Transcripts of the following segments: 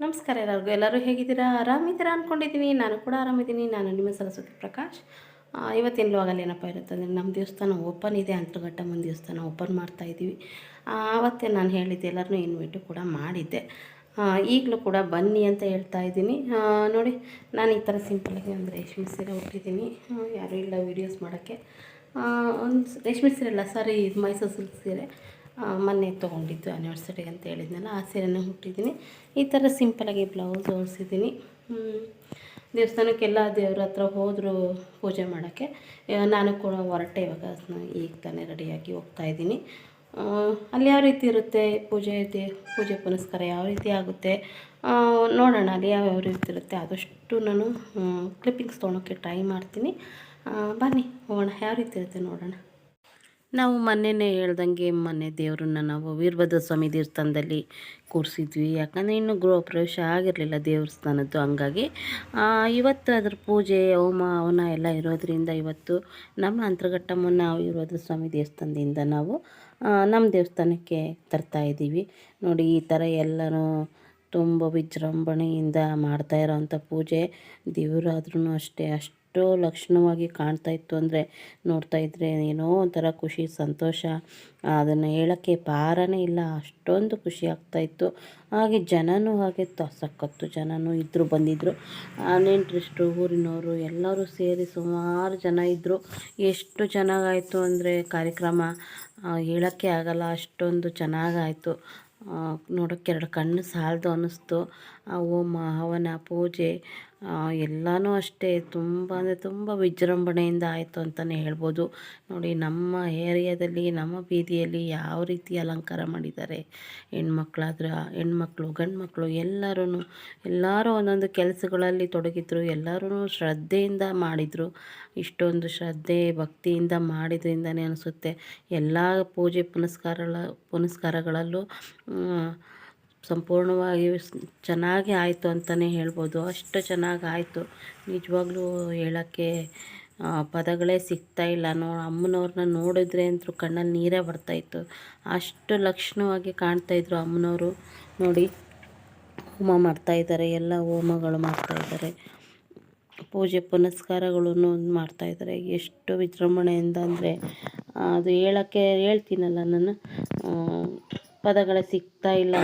ನಮಸ್ಕಾರ ಎಲ್ಲರಿಗೂ. ಎಲ್ಲರೂ ಹೇಗಿದ್ದೀರಾ? ಆರಾಮಿದ್ದೀರಾ ಅಂದ್ಕೊಂಡಿದ್ದೀನಿ ನಾನು ಕೂಡ ಆರಾಮಿದ್ದೀನಿ. ನಾನು ನಿಮ್ಮ ಸರಸ್ವತಿ ಪ್ರಕಾಶ್. ಇವತ್ತಿನ ಲೋಗಲ್ಲಿ ಏನಪ್ಪ ಇರುತ್ತೆ ಅಂದರೆ ನಮ್ಮ ದೇವಸ್ಥಾನ ಓಪನ್ ಇದೆ ಅಂತರ್ಘಟ್ಟಮ್ಮನ ದೇವಸ್ಥಾನ ಓಪನ್ ಮಾಡ್ತಾ ಇದ್ದೀವಿ. ಆ, ಆವತ್ತೇ ನಾನು ಹೇಳಿದ್ದೆ ಎಲ್ಲರನ್ನೂ ಇನ್ವೈಟು ಕೂಡ ಮಾಡಿದ್ದೆ. ಈಗಲೂ ಕೂಡ ಬನ್ನಿ ಅಂತ ಹೇಳ್ತಾ ಇದ್ದೀನಿ. ನೋಡಿ ನಾನು ಈ ಥರ ಸಿಂಪಲಾಗಿ ಒಂದು ರೇಷ್ಮೆ ಸೀರೆ ಹುಟ್ಟಿದ್ದೀನಿ ಯಾರೂ ಇಲ್ಲ ವೀಡಿಯೋಸ್ ಮಾಡೋಕ್ಕೆ. ಒಂದು ರೇಷ್ಮೆ ಸೀರೆ ಅಲ್ಲ ಸಾರಿ ಇದು ಮೈಸೂರು ಸಿಲ್ಕ್ ಸೀರೆ. ಮೊನ್ನೆ ತೊಗೊಂಡಿದ್ದು ಆ್ಯನಿವರ್ಸರಿ ಅಂತ ಹೇಳಿದ್ನಲ್ಲ ಆ ಸೀರೆನೇ ಹುಟ್ಟಿದ್ದೀನಿ ಈ ಥರ ಸಿಂಪಲಾಗಿ ಬ್ಲೌಸ್ ಹೊಲಿಸಿದ್ದೀನಿ. ದೇವಸ್ಥಾನಕ್ಕೆಲ್ಲ ದೇವ್ರ ಹತ್ರ ಹೋದರು ಪೂಜೆ ಮಾಡೋಕ್ಕೆ. ನಾನು ಕೂಡ ಹೊರಟೆ ಇವಾಗ ಈಗ ತಾನೇ ರೆಡಿಯಾಗಿ ಹೋಗ್ತಾ ಇದ್ದೀನಿ. ಆ, ಅಲ್ಲಿ ಯಾವ ರೀತಿ ಇರುತ್ತೆ ಪೂಜೆ ದೇ ಪೂಜೆ ಪುನಸ್ಕಾರ ಯಾವ ರೀತಿ ಆಗುತ್ತೆ? ನೋಡೋಣ ಅಲ್ಲಿ ಯಾವ ಯಾವ ರೀತಿ ಇರುತ್ತೆ. ಆದಷ್ಟು ನಾನು ಕ್ಲಿಪ್ಪಿಂಗ್ಸ್ ತೊಗೊಳೋಕ್ಕೆ ಟ್ರೈ ಮಾಡ್ತೀನಿ. ಬನ್ನಿ ಹೋಗೋಣ. ಯಾವ ರೀತಿ ಇರುತ್ತೆ ನೋಡೋಣ. ನಾವು ಮೊನ್ನೆನೇ ಹೇಳ್ದಂಗೆ ಮೊನ್ನೆ ದೇವ್ರನ್ನ ನಾವು ವೀರಭದ್ರ ಸ್ವಾಮಿ ದೇವಸ್ಥಾನದಲ್ಲಿ ಕೂರಿಸಿದ್ವಿ. ಯಾಕಂದರೆ ಇನ್ನೂ ಗೃಹ ಪ್ರವೇಶ ಆಗಿರಲಿಲ್ಲ ದೇವಸ್ಥಾನದ್ದು. ಹಂಗಾಗಿ ಇವತ್ತು ಅದ್ರ ಪೂಜೆ, ಹೋಮ ಅವನ ಎಲ್ಲ ಇರೋದರಿಂದ ಇವತ್ತು ನಮ್ಮ ಅಂತರ್ಘಟ್ಟಮ್ಮನ ವೀರಭದ್ರ ಸ್ವಾಮಿ ದೇವಸ್ಥಾನದಿಂದ ನಾವು ನಮ್ಮ ದೇವಸ್ಥಾನಕ್ಕೆ ತರ್ತಾ ಇದ್ದೀವಿ. ನೋಡಿ, ಈ ಥರ ಎಲ್ಲನೂ ತುಂಬ ವಿಜೃಂಭಣೆಯಿಂದ ಮಾಡ್ತಾ ಇರೋವಂಥ ಪೂಜೆ. ದೇವರಾದ್ರೂ ಅಷ್ಟೇ, ಅಷ್ಟು ಲಕ್ಷಣವಾಗಿ ಕಾಣ್ತಾ ಇತ್ತು ಅಂದರೆ ನೋಡ್ತಾ ಇದ್ದರೆ ಏನೋ ಒಂಥರ ಖುಷಿ, ಸಂತೋಷ. ಅದನ್ನು ಹೇಳೋಕ್ಕೆ ಪಾರನೇ ಇಲ್ಲ, ಅಷ್ಟೊಂದು ಖುಷಿ ಆಗ್ತಾ ಇತ್ತು. ಹಾಗೆ ಜನನೂ ಹಾಗೆ ತ ಜನನೂ ಇದ್ದರು ಬಂದಿದ್ದರು ನೆಂಟ್ರಿಷ್ಟು ಊರಿನವರು ಎಲ್ಲರೂ ಸೇರಿ ಸುಮಾರು ಜನ ಇದ್ದರು ಎಷ್ಟು ಚೆನ್ನಾಗಾಯಿತು ಅಂದರೆ ಕಾರ್ಯಕ್ರಮ ಹೇಳೋಕ್ಕೆ ಆಗಲ್ಲ, ಅಷ್ಟೊಂದು ಚೆನ್ನಾಗಾಯಿತು. ನೋಡೋಕ್ಕೆ ಎರಡು ಕಣ್ಣು ಸಾಲದು ಅನ್ನಿಸ್ತು. ಆ ಹೋಮ ಹವನ ಪೂಜೆ ಎಲ್ಲನೂ ಅಷ್ಟೇ. ತುಂಬ ಅಂದರೆ ತುಂಬ ವಿಜೃಂಭಣೆಯಿಂದ ಆಯಿತು ಅಂತಲೇ ಹೇಳ್ಬೋದು. ನೋಡಿ, ನಮ್ಮ ಏರಿಯಾದಲ್ಲಿ, ನಮ್ಮ ಬೀದಿಯಲ್ಲಿ ಯಾವ ರೀತಿ ಅಲಂಕಾರ ಮಾಡಿದ್ದಾರೆ. ಹೆಣ್ಮಕ್ಳಾದ್ರೆ, ಹೆಣ್ಮಕ್ಳು ಗಂಡು ಮಕ್ಕಳು ಎಲ್ಲರೂ ಎಲ್ಲರೂ ಒಂದೊಂದು ಕೆಲಸಗಳಲ್ಲಿ ತೊಡಗಿದ್ರು ಎಲ್ಲರೂ ಶ್ರದ್ಧೆಯಿಂದ ಮಾಡಿದರು. ಇಷ್ಟೊಂದು ಶ್ರದ್ಧೆ, ಭಕ್ತಿಯಿಂದ ಮಾಡಿದ್ರಿಂದನೇ ಅನಿಸುತ್ತೆ. ಎಲ್ಲ ಪೂಜೆ ಪುನಸ್ಕಾರಗಳ ಪುನಸ್ಕಾರಗಳಲ್ಲೂ ಸಂಪೂರ್ಣವಾಗಿ ಚೆನ್ನಾಗಿ ಆಯಿತು ಅಂತಲೇ ಹೇಳ್ಬೋದು. ಅಷ್ಟು ಚೆನ್ನಾಗಿ ಆಯಿತು. ನಿಜವಾಗ್ಲೂ ಹೇಳೋಕ್ಕೆ ಪದಗಳೇ ಸಿಗ್ತಾ ಇಲ್ಲ. ನೋ ಅಮ್ಮನವ್ರನ್ನ ನೋಡಿದ್ರೆ ಅಂತೂ ಕಣ್ಣಲ್ಲಿ ನೀರೇ ಬರ್ತಾಯಿತ್ತು ಅಷ್ಟು ಲಕ್ಷಣವಾಗಿ ಕಾಣ್ತಾಯಿದ್ರು ಅಮ್ಮನವರು. ನೋಡಿ, ಹೋಮ ಮಾಡ್ತಾಯಿದ್ದಾರೆ ಎಲ್ಲ ಹೋಮಗಳು ಮಾಡ್ತಾಯಿದ್ದಾರೆ ಪೂಜೆ, ಪುನಸ್ಕಾರಗಳನ್ನು ಮಾಡ್ತಾಯಿದ್ದಾರೆ ಎಷ್ಟು ವಿಜೃಂಭಣೆಯಿಂದ ಅಂದರೆ ಅದು ಹೇಳೋಕ್ಕೆ ಹೇಳ್ತೀನಲ್ಲ ನಾನು. ಪದಗಳೇ ಸಿಗ್ತಾ ಇಲ್ಲ.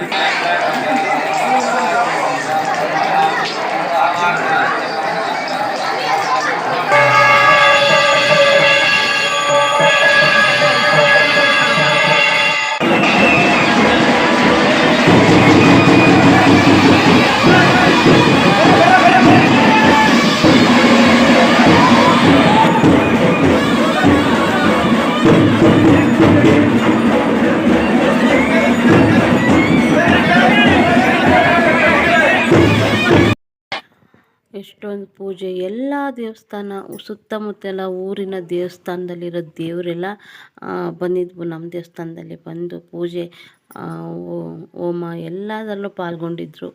ಎಷ್ಟೊಂದು ಪೂಜೆ. ಎಲ್ಲ ದೇವಸ್ಥಾನ ಸುತ್ತಮುತ್ತೆಲ್ಲ ಊರಿನ ದೇವಸ್ಥಾನದಲ್ಲಿರೋ ದೇವರೆಲ್ಲ ಬಂದಿದ್ವು. ನಮ್ಮ ದೇವಸ್ಥಾನದಲ್ಲಿ ಬಂದು ಪೂಜೆ ಹೋಮ ಎಲ್ಲದರಲ್ಲೂ ಪಾಲ್ಗೊಂಡಿದ್ರು.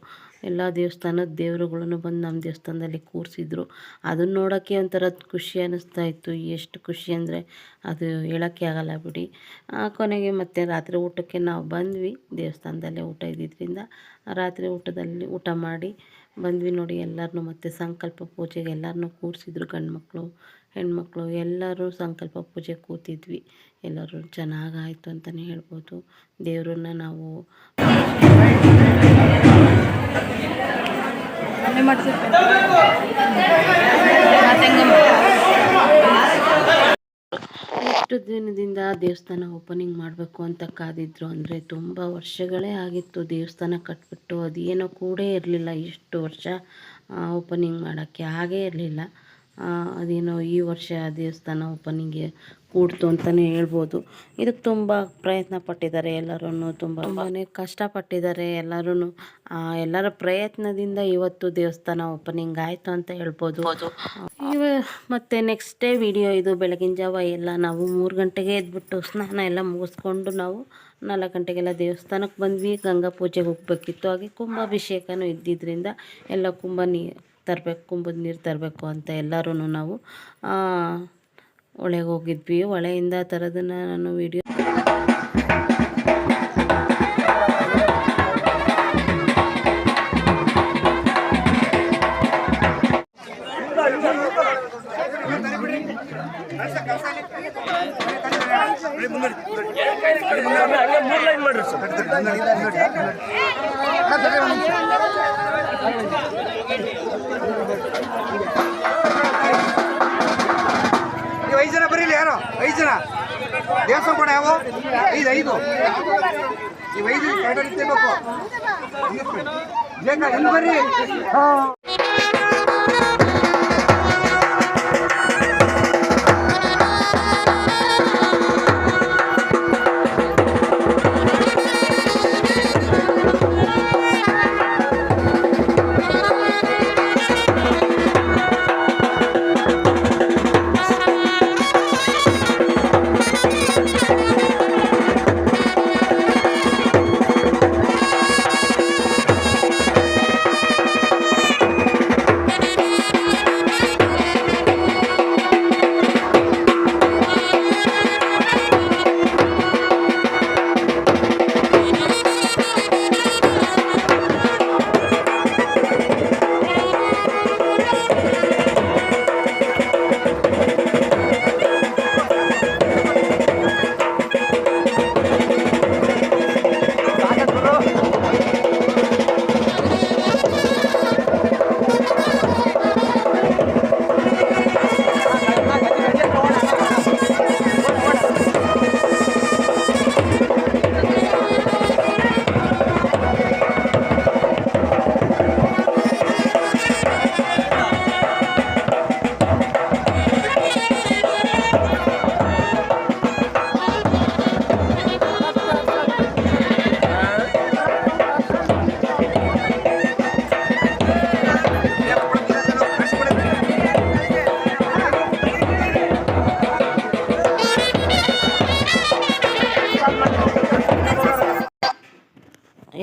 ಎಲ್ಲ ದೇವಸ್ಥಾನದ ದೇವರುಗಳನ್ನು ಬಂದು ನಮ್ಮ ದೇವಸ್ಥಾನದಲ್ಲಿ ಕೂರಿಸಿದ್ರು. ಅದನ್ನ ನೋಡೋಕ್ಕೆ ಒಂಥರ ಖುಷಿ ಅನ್ನಿಸ್ತಾ ಇತ್ತು. ಎಷ್ಟು ಖುಷಿ ಅಂದರೆ ಅದು ಹೇಳೋಕ್ಕೆ ಆಗಲ್ಲ ಬಿಡಿ. ಕೊನೆಗೆ ಮತ್ತೆ ರಾತ್ರಿ ಊಟಕ್ಕೆ ನಾವು ಬಂದ್ವಿ. ದೇವಸ್ಥಾನದಲ್ಲೇ ಊಟ ಇದ್ದಿದ್ದರಿಂದ ರಾತ್ರಿ ಊಟದಲ್ಲಿ ಊಟ ಮಾಡಿ ಬಂದ್ವಿ ನೋಡಿ ಎಲ್ಲರನ್ನೂ ಮತ್ತೆ ಸಂಕಲ್ಪ ಪೂಜೆಗೆ ಎಲ್ಲರನ್ನೂ ಕೂರಿಸಿದ್ರು ಗಂಡು ಮಕ್ಕಳು ಹೆಣ್ಮಕ್ಳು, ಎಲ್ಲರೂ ಸಂಕಲ್ಪ ಪೂಜೆ ಕೂತಿದ್ವಿ. ಎಲ್ಲರೂ ಚೆನ್ನಾಗಾಯಿತು ಅಂತಲೇ ಹೇಳ್ಬೋದು. ದೇವ್ರನ್ನ ನಾವು ಎಷ್ಟು ದಿನದಿಂದ ದೇವಸ್ಥಾನ ಓಪನಿಂಗ್ ಮಾಡಬೇಕು ಅಂತ ಕಾದಿದ್ರು. ಅಂದರೆ ತುಂಬ ವರ್ಷಗಳೇ ಆಗಿತ್ತು ದೇವಸ್ಥಾನ ಕಟ್ಬಿಟ್ಟು. ಅದೇನೋ ಕೂಡ ಇರಲಿಲ್ಲ ಇಷ್ಟು ವರ್ಷ ಓಪನಿಂಗ್ ಮಾಡೋಕ್ಕೆ. ಹಾಗೇ ಇರಲಿಲ್ಲ. ಅದೇನೋ ಈ ವರ್ಷ ದೇವಸ್ಥಾನ ಓಪನಿಂಗ್ಗೆ ಕೂಡ್ತು ಅಂತಲೇ ಹೇಳ್ಬೋದು. ಇದಕ್ಕೆ ತುಂಬ ಪ್ರಯತ್ನ ಪಟ್ಟಿದ್ದಾರೆ ಎಲ್ಲರೂ ತುಂಬ ತುಂಬಾ ಕಷ್ಟಪಟ್ಟಿದ್ದಾರೆ ಎಲ್ಲರೂ ಎಲ್ಲರ ಪ್ರಯತ್ನದಿಂದ ಇವತ್ತು ದೇವಸ್ಥಾನ ಓಪನಿಂಗ್ ಆಯಿತು ಅಂತ ಹೇಳ್ಬೋದು. ಇವ, ಮತ್ತು ನೆಕ್ಸ್ಟ್ ಡೇ ವಿಡಿಯೋ ಇದು. ಬೆಳಗಿನ ಜಾವ ಎಲ್ಲ ನಾವು ಮೂರು ಗಂಟೆಗೆ ಎದ್ಬಿಟ್ಟು ಸ್ನಾನ ಎಲ್ಲ ಮುಗಿಸ್ಕೊಂಡು ನಾವು ನಾಲ್ಕು ಗಂಟೆಗೆಲ್ಲ ದೇವಸ್ಥಾನಕ್ಕೆ ಬಂದ್ವಿ. ಗಂಗಾ ಪೂಜೆಗೆ ಹೋಗ್ಬೇಕಿತ್ತು. ಹಾಗೆ ಕುಂಭಾಭಿಷೇಕನೂ ಇದ್ದಿದ್ದರಿಂದ ಎಲ್ಲ ಕುಂಭ ನೀರು ತರಬೇಕು, ಕುಂಭದ ನೀರು ತರಬೇಕು ಅಂತ ಎಲ್ಲರೂ ನಾವು ಒಳಗೆ ಹೋಗಿದ್ವಿ ಹೊಳೆಯಿಂದ ತರೋದನ್ನ ನಾನು ವಿಡಿಯೋ ಐದು ಜನ. ದೇವಸ್ಥಾನ ಕೂಡ ಯಾವ? ಐದು ಐದು. ನೀವು ಐದು ಕರೆಕ್ಟಾಗಿ ನಿಂತ್ಕೋಬೇಕು ಬೇಕಾ ಇನ್ನು ಬರ್ರಿ.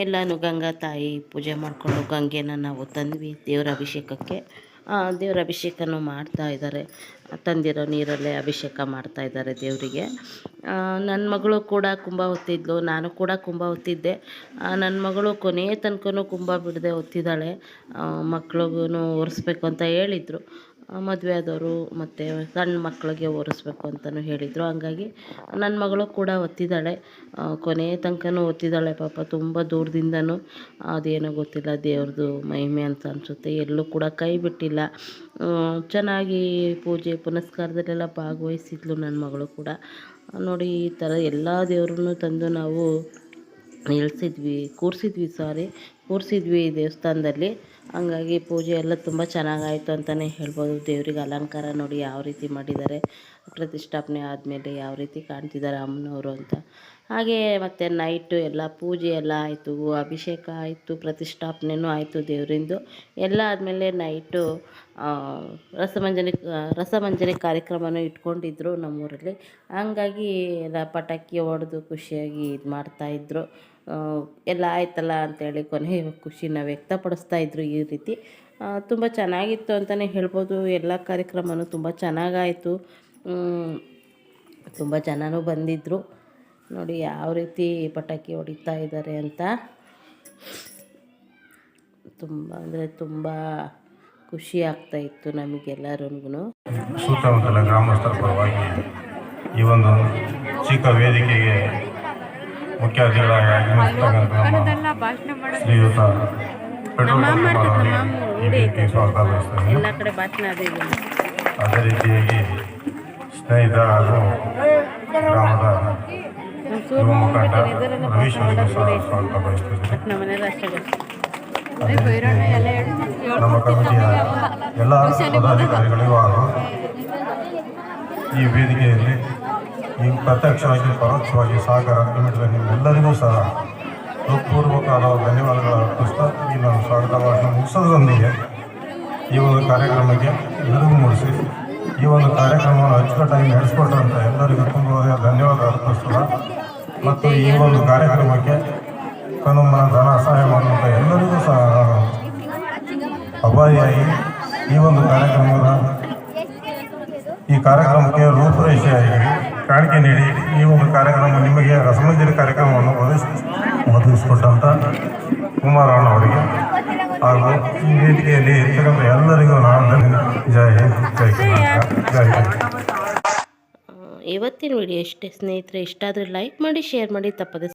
ಎಲ್ಲನೂ ಗಂಗಾ ತಾಯಿ ಪೂಜೆ ಮಾಡಿಕೊಂಡು ಗಂಗೆನ ನಾವು ತಂದ್ವಿ ದೇವರ ಅಭಿಷೇಕಕ್ಕೆ. ದೇವರ ಅಭಿಷೇಕನೂ ಮಾಡ್ತಾ ಇದ್ದಾರೆ. ತಂದಿರೋ ನೀರಲ್ಲೇ ಅಭಿಷೇಕ ಮಾಡ್ತಾ ಇದ್ದಾರೆ ದೇವರಿಗೆ. ನನ್ನ ಮಗಳು ಕೂಡ ಕುಂಭ ಹೊತ್ತಿದ್ಲು ನಾನು ಕೂಡ ಕುಂಭ ಹೊತ್ತಿದ್ದೆ ನನ್ನ ಮಗಳು ಕೊನೆಯ ತನಕನೂ ಕುಂಭ ಬಿಡದೆ ಹೊತ್ತಿದ್ದಾಳೆ ಮಕ್ಳಿಗೂ ಒರೆಸ್ಬೇಕು ಅಂತ ಹೇಳಿದರು. ಮದುವೆ ಆದವರು ಮತ್ತು ಸಣ್ಣ ಮಕ್ಕಳಿಗೆ ಓದಿಸ್ಬೇಕು ಅಂತಲೂ ಹೇಳಿದರು. ಹಂಗಾಗಿ ನನ್ನ ಮಗಳು ಕೂಡ ಒತ್ತಿದ್ದಾಳೆ ಕೊನೆಯ ತನಕನೂ ಒತ್ತಿದ್ದಾಳೆ ಪಾಪ. ತುಂಬ ದೂರದಿಂದನೂ ಅದೇನೋ ಗೊತ್ತಿಲ್ಲ, ದೇವ್ರದ್ದು ಮಹಿಮೆ ಅಂತ ಅನಿಸುತ್ತೆ. ಎಲ್ಲೂ ಕೂಡ ಕೈ ಬಿಟ್ಟಿಲ್ಲ. ಚೆನ್ನಾಗಿ ಪೂಜೆ ಪುನಸ್ಕಾರದಲ್ಲೆಲ್ಲ ಭಾಗವಹಿಸಿದ್ಲು ನನ್ನ ಮಗಳು ಕೂಡ. ನೋಡಿ, ಈ ಥರ ಎಲ್ಲ ದೇವ್ರನ್ನೂ ತಂದು ನಾವು ಇಳಿಸಿದ್ವಿ ಕೂರಿಸಿದ್ವಿ ಸಾರಿ ಕೂರಿಸಿದ್ವಿ ದೇವಸ್ಥಾನದಲ್ಲಿ. ಹಂಗಾಗಿ ಪೂಜೆ ಎಲ್ಲ ತುಂಬ ಚೆನ್ನಾಗಾಯಿತು ಅಂತಲೇ ಹೇಳ್ಬೋದು. ದೇವ್ರಿಗೆ ಅಲಂಕಾರ ನೋಡಿ ಯಾವ ರೀತಿ ಮಾಡಿದ್ದಾರೆ. ಪ್ರತಿಷ್ಠಾಪನೆ ಆದಮೇಲೆ ಯಾವ ರೀತಿ ಕಾಣ್ತಿದ್ದಾರೆ ಅಮ್ಮನವರು ಅಂತ. ಹಾಗೆ ಮತ್ತು ನೈಟು ಎಲ್ಲ ಪೂಜೆ ಎಲ್ಲ ಆಯಿತು, ಅಭಿಷೇಕ ಆಯಿತು ಪ್ರತಿಷ್ಠಾಪನೆಯೂ ಆಯಿತು ದೇವರಿಂದು. ಎಲ್ಲ ಆದಮೇಲೆ ನೈಟು ರಸಮಂಜನೆ ರಸಮಂಜನೆ ಕಾರ್ಯಕ್ರಮನೂ ಇಟ್ಕೊಂಡಿದ್ರು ನಮ್ಮೂರಲ್ಲಿ. ಹಂಗಾಗಿ ಎಲ್ಲ ಪಟಾಕಿ ಹೊಡೆದು ಖುಷಿಯಾಗಿ ಇದು ಮಾಡ್ತಾಯಿದ್ರು ಎಲ್ಲ ಆಯ್ತಲ್ಲ ಅಂತೇಳಿ ಕೊನೆ ಖುಷಿನ ವ್ಯಕ್ತಪಡಿಸ್ತಾ ಇದ್ರು ಈ ರೀತಿ. ತುಂಬ ಚೆನ್ನಾಗಿತ್ತು ಅಂತಲೇ ಹೇಳ್ಬೋದು. ಎಲ್ಲ ಕಾರ್ಯಕ್ರಮವೂ ತುಂಬ ಚೆನ್ನಾಗಾಯಿತು. ತುಂಬ ಜನನೂ ಬಂದಿದ್ದರು ನೋಡಿ ಯಾವ ರೀತಿ ಪಟಾಕಿ ಹೊಡಿತಾ ಇದ್ದಾರೆ ಅಂತ. ತುಂಬ ಅಂದರೆ ತುಂಬ ಖುಷಿ ಆಗ್ತಾ ಇತ್ತು ನಮಗೆಲ್ಲರಿಗೂ ಸುತ್ತಮುತ್ತಲ ಗ್ರಾಮಸ್ಥರ ಪರವಾಗಿ ಈ ಒಂದು ಚಿಕ್ಕ ವೇದಿಕೆಗೆ ಮುಖ್ಯ ಶ್ರೀಯುತ ಅದೇ ರೀತಿಯಾಗಿ ಸ್ನೇಹಿತ ಹಾಗೂ ಗ್ರಾಮದ ಯುವ ಮುಖಂಡ ರವೀಶ್ ಸಹ ಸ್ವಾಗತ. ನಮ್ಮ ಕಮಿಟಿಯ ಎಲ್ಲ ಪದಾಧಿಕಾರಿಗಳಿಗೂ ಹಾಗೂ ಈ ವೇದಿಕೆಯಲ್ಲಿ ಈ ಪ್ರತ್ಯಕ್ಷವಾಗಿ, ಪರೋಕ್ಷವಾಗಿ ಸಹಕಾರ ನೀಡಿದ ನಿಮ್ಮೆಲ್ಲರಿಗೂ ಸಹ ಹೃತ್ಪೂರ್ವಕವಾದ ಧನ್ಯವಾದಗಳ. ಅರ್ಪಿಸ್ತಾ ಈ ನಾನು ಸ್ವಾಗತ ಮುಗಿಸೋದ್ರೊಂದಿಗೆ ಈ ಒಂದು ಕಾರ್ಯಕ್ರಮಕ್ಕೆ ಎಲ್ಲರಿಗೂ ಮೂಡಿಸಿ, ಈ ಒಂದು ಕಾರ್ಯಕ್ರಮವನ್ನು ಅಚ್ಚುಕಟ್ಟಾಗಿ ನಡೆಸಿಕೊಟ್ಟಂತ ಎಲ್ಲರಿಗೂ ತುಂಬ ಧನ್ಯವಾದ ಅರ್ಪಿಸ್ತದ ಮತ್ತು ಈ ಒಂದು ಕಾರ್ಯಕ್ರಮಕ್ಕೆ ತನ್ನ ಧನ ಸಹಾಯ ಮಾಡುವಂಥ ಎಲ್ಲರಿಗೂ ಸಹ ಅಭಾರಿಯಾಗಿ ಈ ಒಂದು ಕಾರ್ಯಕ್ರಮದ ಈ ಕಾರ್ಯಕ್ರಮಕ್ಕೆ ರೂಪುರೇಷೆಯಾಗಿ ಕಾಣಿಕೆ ನೀಡಿ ಈ ಒಂದು ಕಾರ್ಯಕ್ರಮ, ನಿಮಗೆ ರಸಮಂಜರಿ ಕಾರ್ಯಕ್ರಮವನ್ನು ಒದಗಿಸ್ ಒದಗಿಸಿಕೊಟ್ಟಂಥ ಕುಮಾರಣ್ಣ ಅವರಿಗೆ ಹಾಗೂ ಈ ವೇದಿಕೆಯಲ್ಲಿ ಇರ್ತಕ್ಕಂಥ ಎಲ್ಲರಿಗೂ ನಾನು ಜಯ ಜೈ ಜೈ ಇವತ್ತಿನ ವಿಡಿಯೋ ಇಷ್ಟೇ ಸ್ನೇಹಿತರೆ ಇಷ್ಟ ಲೈಕ್ ಮಾಡಿ ಶೇರ್ ಮಾಡಿ, ತಪ್ಪದೆ